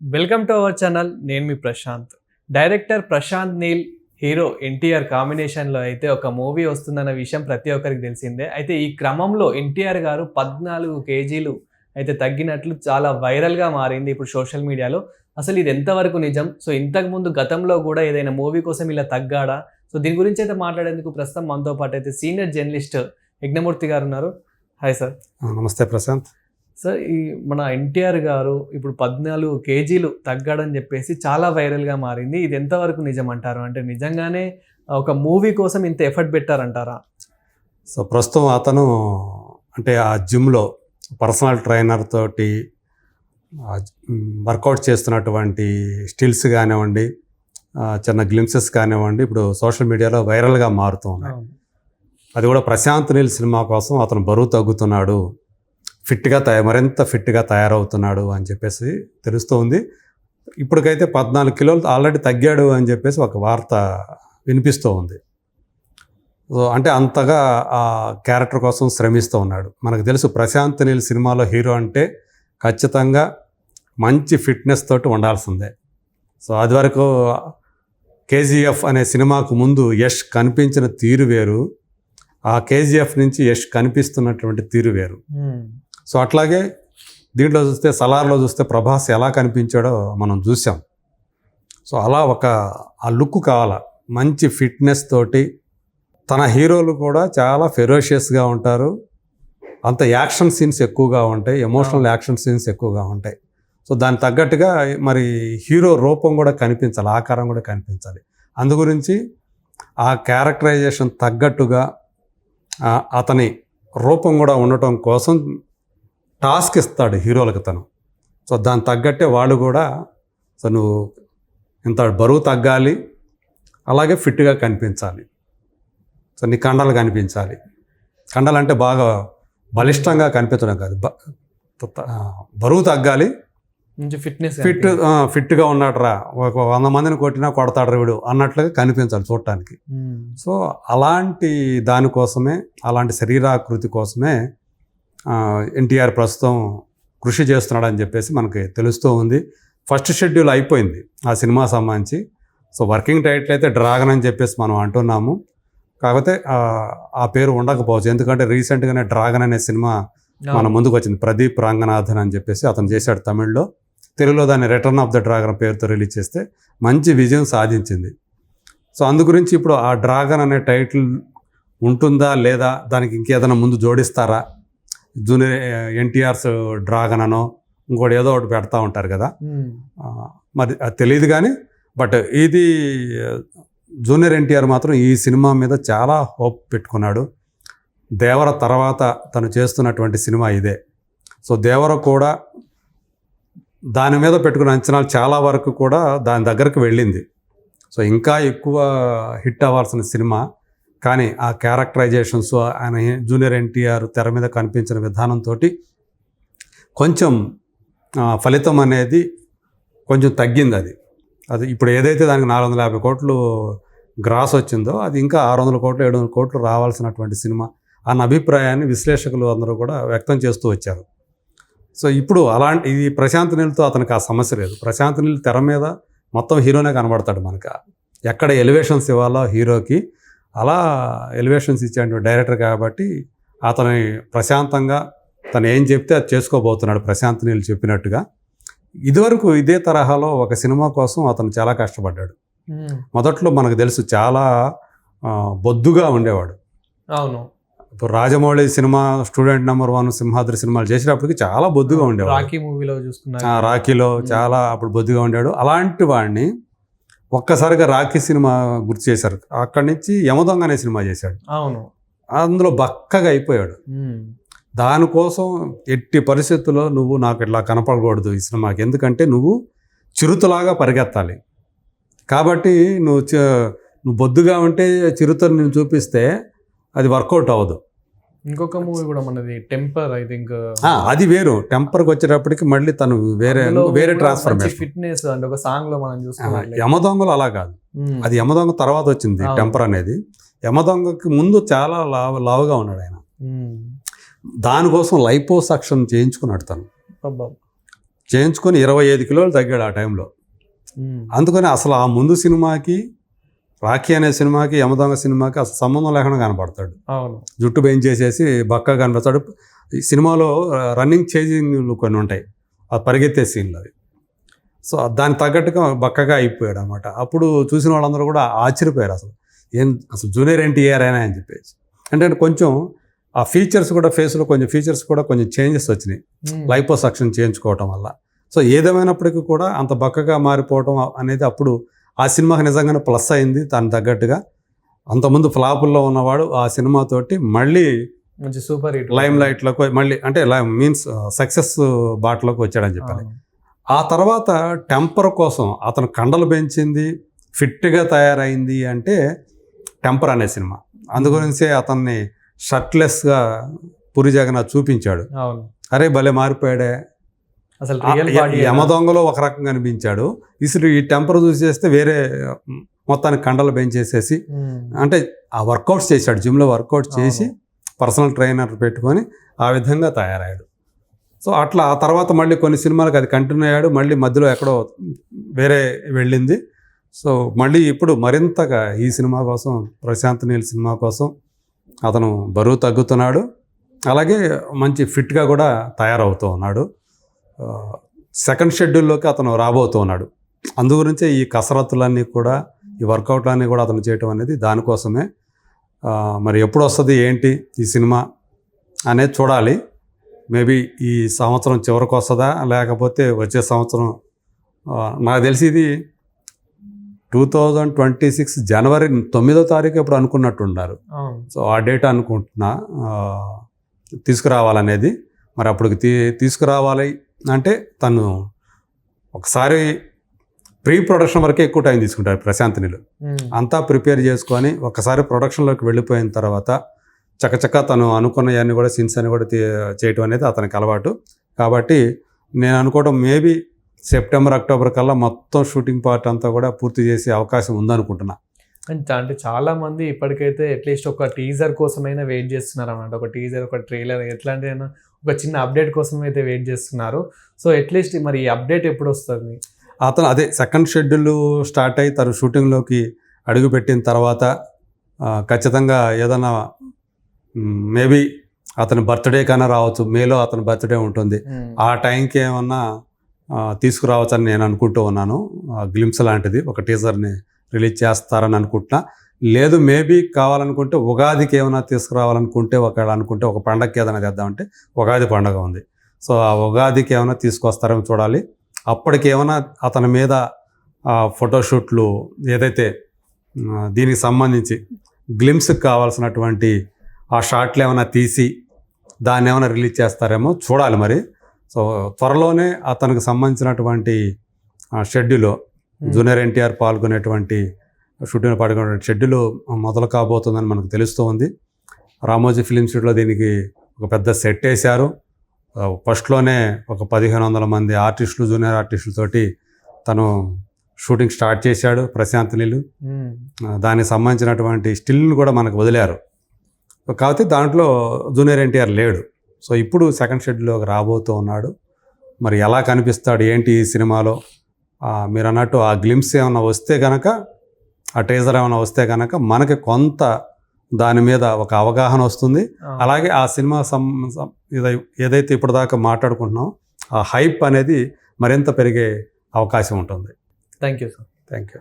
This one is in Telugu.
వెల్కమ్ టు అవర్ ఛానల్ నేను మీ ప్రశాంత్. డైరెక్టర్ ప్రశాంత్ నీల్ హీరో ఎన్టీఆర్ కాంబినేషన్లో అయితే ఒక మూవీ వస్తుందన్న విషయం ప్రతి ఒక్కరికి తెలిసిందే. అయితే ఈ క్రమంలో ఎన్టీఆర్ గారు పద్నాలుగు కేజీలు అయితే తగ్గినట్లు చాలా వైరల్గా మారింది ఇప్పుడు సోషల్ మీడియాలో. అసలు ఇది ఎంతవరకు నిజం? సో ఇంతకుముందు గతంలో కూడా ఏదైనా మూవీ కోసం ఇలా తగ్గాడా? సో దీని గురించి అయితే మాట్లాడేందుకు ప్రస్తుతం మనతో పాటు అయితే సీనియర్ జర్నలిస్ట్ యజ్ఞమూర్తి గారు ఉన్నారు. Hi sir. నమస్తే ప్రశాంత్. సార్ ఈ మన ఎన్టీఆర్ గారు ఇప్పుడు పద్నాలుగు కేజీలు తగ్గడని చెప్పేసి చాలా వైరల్గా మారింది. ఇది ఎంతవరకు నిజం అంటారు అంటే నిజంగానే ఒక మూవీ కోసం ఇంత ఎఫర్ట్ పెట్టారంటారా? సో ప్రస్తుతం అతను అంటే ఆ జిమ్లో పర్సనల్ ట్రైనర్ తోటి వర్కౌట్ చేస్తున్నటువంటి స్టిల్స్ కానివ్వండి చిన్న గ్లిమ్సెస్ కానివ్వండి ఇప్పుడు సోషల్ మీడియాలో వైరల్గా మారుతూ ఉన్నాయి. అది కూడా ప్రశాంత్ నీల్ సినిమా కోసం అతను బరువు తగ్గుతున్నాడు. ఫిట్గా తయారు మరింత ఫిట్గా తయారవుతున్నాడు అని చెప్పేసి తెలుస్తూ ఉంది ఇప్పటికైతే పద్నాలుగు కిలోలు ఆల్రెడీ తగ్గాడు అని చెప్పేసి ఒక వార్త వినిపిస్తూ ఉంది సో అంటే అంతగా ఆ క్యారెక్టర్ కోసం శ్రమిస్తూ ఉన్నాడు. మనకు తెలుసు ప్రశాంత్ నీల్ సినిమాలో హీరో అంటే ఖచ్చితంగా మంచి ఫిట్నెస్ తోటి ఉండాల్సిందే. సో అది వరకు కేజీఎఫ్ అనే సినిమాకు ముందు యష్ కనిపించిన తీరు వేరు. ఆ కేజీఎఫ్ నుంచి యష్ కనిపిస్తున్నటువంటి తీరు వేరు. సో అట్లాగే దీంట్లో చూస్తే సలార్లో చూస్తే ప్రభాస్ ఎలా కనిపించాడో మనం చూసాం. సో అలా ఒక ఆ లుక్ కావాలా. మంచి ఫిట్నెస్ తోటి తన హీరోలు కూడా చాలా ఫెరోషియస్గా ఉంటారు. అంత యాక్షన్ సీన్స్ ఎక్కువగా ఉంటాయి ఎమోషనల్ యాక్షన్ సీన్స్ ఎక్కువగా ఉంటాయి. సో దానికి తగ్గట్టుగా మరి హీరో రూపం కూడా కనిపించాలి ఆకారం కూడా కనిపించాలి. అందు గురించి ఆ క్యారెక్టరైజేషన్ తగ్గట్టుగా అతని రూపం కూడా ఉండటం కోసం టాస్క్ ఇస్తాడు హీరోలకు తను. సో దానికి తగ్గట్టే వాళ్ళు కూడా సో నువ్వు ఇంత బరువు తగ్గాలి అలాగే ఫిట్గా కనిపించాలి. సో నీ కండలు కనిపించాలి. కండలు అంటే బాగా బలిష్టంగా కనిపించడం కాదు. బరువు తగ్గాలి. ఫిట్నెస్ ఫిట్ ఫిట్గా ఉన్నాడురా. ఒక వంద మందిని కొట్టినా కొడతాడు వీడు అన్నట్లుగా కనిపించాలి చూడటానికి. సో అలాంటి దానికోసమే అలాంటి శరీరాకృతి కోసమే ఎన్టీఆర్ ప్రస్తుతం కృషి చేస్తున్నాడని చెప్పేసి మనకి తెలుస్తూ ఉంది. ఫస్ట్ షెడ్యూల్ అయిపోయింది ఆ సినిమా సంబంధించి. సో వర్కింగ్ టైటిల్ అయితే డ్రాగన్ అని చెప్పేసి మనం అంటున్నాము. కాకపోతే ఆ, ఆ పేరు ఉండకపోవచ్చు. ఎందుకంటే రీసెంట్గానే డ్రాగన్ అనే సినిమా మన ముందుకు వచ్చింది. ప్రదీప్ రంగనాథన్ అని చెప్పేసి అతను చేశాడు తమిళ్ళో. తెలుగులో దాన్ని రిటర్న్ ఆఫ్ ద డ్రాగన్ పేరుతో రిలీజ్ చేస్తే మంచి విజయం సాధించింది. సో అందు గురించి ఇప్పుడు ఆ డ్రాగన్ అనే టైటిల్ ఉంటుందా లేదా దానికి ఇంకేదైనా ముందు జోడిస్తారా? జూనియర్ ఎన్టీఆర్స్ డ్రాగన్ అనో ఇంకోటి ఏదో ఒకటి పెడతా ఉంటారు కదా. మరి అది తెలియదు కానీ బట్ ఇది జూనియర్ ఎన్టీఆర్ మాత్రం ఈ సినిమా మీద చాలా హోప్ పెట్టుకున్నాడు. దేవర తర్వాత తను చేస్తున్నటువంటి సినిమా ఇదే. సో దేవర కూడా దాని మీద పెట్టుకున్న అంచనాలు చాలా వరకు కూడా దాని దగ్గరకు వెళ్ళింది. సో ఇంకా ఎక్కువ హిట్ అవ్వాల్సిన సినిమా కానీ ఆ క్యారెక్టరైజేషన్స్ ఆయన జూనియర్ ఎన్టీఆర్ తెర మీద కనిపించిన విధానంతో కొంచెం ఫలితం అనేది కొంచెం తగ్గింది అది. అది ఇప్పుడు ఏదైతే దానికి నాలుగు వందల యాభై కోట్లు గ్రాస్ వచ్చిందో అది ఇంకా ఆరు వందల కోట్లు ఏడు వందల కోట్లు రావాల్సినటువంటి సినిమా అన్న అభిప్రాయాన్ని విశ్లేషకులు అందరూ కూడా వ్యక్తం చేస్తూ వచ్చారు. సో ఇప్పుడు అలాంటి ఇది ప్రశాంత్ నీళ్ళతో అతనికి ఆ సమస్య లేదు. ప్రశాంత్ నీళ్ళు తెర మీద మొత్తం హీరోనే కనబడతాడు మనకు. ఎక్కడ ఎలివేషన్స్ ఇవ్వాలో హీరోకి అలా ఎలివేషన్స్ ఇచ్చేటువంటి డైరెక్టర్ కాబట్టి అతని ప్రశాంతంగా తను ఏం చెప్తే అది చేసుకోబోతున్నాడు. ప్రశాంత్ నీళ్ళు చెప్పినట్టుగా. ఇదివరకు ఇదే తరహాలో ఒక సినిమా కోసం అతను చాలా కష్టపడ్డాడు. మొదట్లో మనకు తెలుసు చాలా బొద్దుగా ఉండేవాడు. అవును. ఇప్పుడు Rajamouli cinema student number one Simhadri సినిమాలు చేసేటప్పటికి చాలా బొద్దుగా ఉండేవాడు. రాకీ మూవీలో ఆ, చూసుకున్నారు రాఖీలో చాలా అప్పుడు బొద్దుగా ఉండాడు అలాంటి వాడిని ఒక్కసారిగా రాఖీ సినిమా గుర్తు చేశారు. అక్కడి నుంచి యమదొంగ అనే సినిమా చేశాడు. అవును. అందులో బక్కగా అయిపోయాడు. దానికోసం ఎట్టి పరిస్థితుల్లో నువ్వు నాకు ఇట్లా కనపడకూడదు ఈ సినిమాకి. ఎందుకంటే నువ్వు చిరుతలాగా పరిగెత్తాలి. కాబట్టి నువ్వు నువ్వు బొద్దుగా ఉంటే చిరుతను నేను చూపిస్తే అది వర్కౌట్ అవ్వదు. ఇంకొక మూవీ కూడా మనది టెంపర్ ఐ థింక్ ఆ, అది వేరు టెంపర్కి వచ్చేటప్పటికి మళ్ళీ తను వేరే వేరే ట్రాన్స్ఫర్మేషన్ ఫిట్నెస్ అంటే ఒక సాంగ్లో మనం చూసుకున్నట్లయితే యమదొంగలు అలా కాదు. అది యమదొంగ తర్వాత వచ్చింది. టెంపర్ అనేది యమదొంగకి ముందు చాలా లావు లావుగా ఉన్నాడు ఆయన. దానికోసం లైపోసక్షన్ చేయించుకున్నాడు తను అబ్బా. చేయించుకొని ఇరవై ఐదు కిలోలు తగ్గాడు ఆ టైంలో. అందుకని అసలు ఆ ముందు సినిమాకి రాఖీ అనే సినిమాకి యమదొంగ సినిమాకి అసలు సంబంధం లేకుండా కనపడతాడు. జుట్టు పెంచేసేసి బక్క కనిపిస్తాడు ఈ సినిమాలో రన్నింగ్ చేజింగ్లు కొన్ని ఉంటాయి. ఆ పరిగెత్తే సీన్లు అవి. సో దానికి తగ్గట్టుగా బక్కగా అయిపోయాడు అనమాట అప్పుడు చూసిన వాళ్ళందరూ కూడా ఆశ్చర్యపోయారు అసలు. ఏం అసలు జూనియర్ ఎన్టీఆర్ అయినా అని చెప్పేసి. అంటే కొంచెం ఆ ఫీచర్స్ కూడా ఫేస్లో కొంచెం ఫీచర్స్ కూడా కొంచెం చేంజెస్ వచ్చినాయి. ఉమ్. లైపోసక్షన్ చేయించుకోవటం వల్ల. సో ఏదేమైనప్పటికీ కూడా అంత బక్కగా మారిపోవటం అనేది అప్పుడు ఆ సినిమాకి నిజంగానే ప్లస్ అయింది దానికి తగ్గట్టుగా. అంతకుముందు ఫ్లాపుల్లో ఉన్నవాడు ఆ సినిమాతోటి మళ్ళీ మంచి సూపర్ హిట్. లైమ్ లైట్లోకి మళ్ళీ అంటే మీన్స్ సక్సెస్ బాటలోకి వచ్చాడని చెప్పాలి. ఆ తర్వాత టెంపర్ కోసం అతను కండలు పెంచింది ఫిట్గా తయారైంది అంటే టెంపర్ అనే సినిమా. అందుగురించే అతన్ని షర్ట్లెస్గా పురి జగన్నాథ్ చూపించాడు. అరే భలే మారిపోయాడే అసలు యమ దొంగలో ఒక రకంగా అనిపించాడు. ఇసుడు ఈ టెంపర్ చూసి చేస్తే వేరే మొత్తానికి కండలు పెంచేసేసి అంటే ఆ వర్కౌట్స్ చేశాడు జిమ్లో వర్కౌట్స్ చేసి పర్సనల్ ట్రైనర్ పెట్టుకొని ఆ విధంగా తయారయ్యాడు. సో అట్లా ఆ తర్వాత మళ్ళీ కొన్ని సినిమాలకు అది కంటిన్యూ అయ్యాడు. మళ్ళీ మధ్యలో ఎక్కడో వేరే వెళ్ళింది. సో మళ్ళీ ఇప్పుడు మరింతగా ఈ సినిమా కోసం ప్రశాంత్ నీల్ సినిమా కోసం అతను బరువు తగ్గుతున్నాడు. అలాగే మంచి ఫిట్గా కూడా తయారవుతూ ఉన్నాడు. సెకండ్ షెడ్యూల్లోకి అతను రాబోతూ ఉన్నాడు అందుగురించే ఈ కసరత్తులన్నీ కూడా ఈ వర్కౌట్లన్నీ కూడా అతను చేయటం అనేది దానికోసమే. మరి ఎప్పుడు వస్తుంది ఏంటి ఈ సినిమా అనేది చూడాలి. మేబీ ఈ సంవత్సరం చివరికి వస్తుందా లేకపోతే వచ్చే సంవత్సరం నాకు తెలిసి ఇది టూ థౌజండ్ ట్వంటీ సిక్స్ జనవరి తొమ్మిదో తారీఖు ఎప్పుడు అనుకున్నట్టున్నారు. సో ఆ డేట్ అనుకుంటున్నా తీసుకురావాలనేది. మరి అప్పటికి తీ తీసుకురావాలి అంటే తను ఒకసారి ప్రీ ప్రొడక్షన్ వరకే ఎక్కువ టైం తీసుకుంటారు ప్రశాంత్ నీళ్ళు ఉమ్. అంతా ప్రిపేర్ చేసుకొని ఒకసారి ప్రొడక్షన్లోకి వెళ్ళిపోయిన తర్వాత చకచక తను అనుకున్నవన్నీ కూడా సీన్స్ అని కూడా చేయటం అనేది అతనికి అలవాటు. కాబట్టి నేను అనుకోవడం మేబీ సెప్టెంబర్ అక్టోబర్ కల్లా మొత్తం షూటింగ్ పార్ట్ అంతా కూడా పూర్తి చేసే అవకాశం ఉందనుకుంటున్నా. అంటే అంటే చాలా మంది ఇప్పటికైతే అట్లీస్ట్ ఒక టీజర్ కోసమైనా వెయిట్ చేస్తున్నారు అన్నమాట ఒక టీజర్ ఒక ట్రైలర్ ఎట్లాంటిదైనా ఒక చిన్న అప్డేట్ కోసం అయితే వెయిట్ చేస్తున్నారు. సో అట్లీస్ట్ మరి ఈ అప్డేట్ ఎప్పుడు వస్తుంది అతను అదే సెకండ్ షెడ్యూల్ స్టార్ట్ అయ్యి తను షూటింగ్లోకి అడుగుపెట్టిన తర్వాత ఖచ్చితంగా ఏదైనా మేబీ అతని బర్త్డే కన్నా రావచ్చు. మేలో అతని బర్త్డే ఉంటుంది. ఆ టైంకి ఏమన్నా తీసుకురావచ్చని నేను అనుకుంటూ ఉన్నాను. గ్లిమ్స్ లాంటిది. ఒక టీజర్ని రిలీజ్ చేస్తారని అనుకుంటున్నా. లేదు మేబీ కావాలనుకుంటే ఉగాదికి ఏమైనా తీసుకురావాలనుకుంటే ఒకవేళ అనుకుంటే ఒక పండగకి ఏదైనా తెద్దామంటే ఉగాది పండగ ఉంది. సో ఆ ఉగాదికి ఏమైనా తీసుకొస్తారేమో చూడాలి. అప్పటికి ఏమైనా అతని మీద ఆ, ఫోటోషూట్లు ఏదైతే దీనికి సంబంధించి గ్లిమ్స్కి కావాల్సినటువంటి ఆ షాట్లు ఏమైనా తీసి దాన్ని ఏమైనా రిలీజ్ చేస్తారేమో చూడాలి మరి. సో త్వరలోనే అతనికి సంబంధించినటువంటి షెడ్యూల్ జూనియర్ ఎన్టీఆర్ పాల్గొనేటువంటి షూటింగ్ పాల్గొనే షెడ్యూల్ మొదలు కాబోతుందని మనకు తెలుస్తూ ఉంది. రామోజీ ఫిలిం సిటీలో దీనికి ఒక పెద్ద సెట్ వేశారు. ఫస్ట్లోనే ఒక పదిహేను వందల మంది ఆర్టిస్టులు జూనియర్ ఆర్టిస్టులతోటి తను షూటింగ్ స్టార్ట్ చేశాడు ప్రశాంత్ నీళ్ళు దానికి సంబంధించినటువంటి స్టిల్ని కూడా మనకు వదిలారు. కాకపోతే దాంట్లో జూనియర్ ఎన్టీఆర్ లేడు. సో ఇప్పుడు సెకండ్ షెడ్యూల్లోకి రాబోతూ ఉన్నాడు. మరి ఎలా కనిపిస్తాడు ఏంటి ఈ సినిమాలో? మీరు అన్నట్టు ఆ గ్లిమ్స్ ఏమైనా వస్తే కనుక ఆ టేజర్ ఏమైనా వస్తే కనుక మనకి కొంత దాని మీద ఒక అవగాహన వస్తుంది. అలాగే ఆ సినిమా సం సం- ఏదై- ఏదైతే ఇప్పటిదాకా మాట్లాడుకుంటున్నామో ఆ హైప్ అనేది మరింత పెరిగే అవకాశం ఉంటుంది. Thank you sir thank you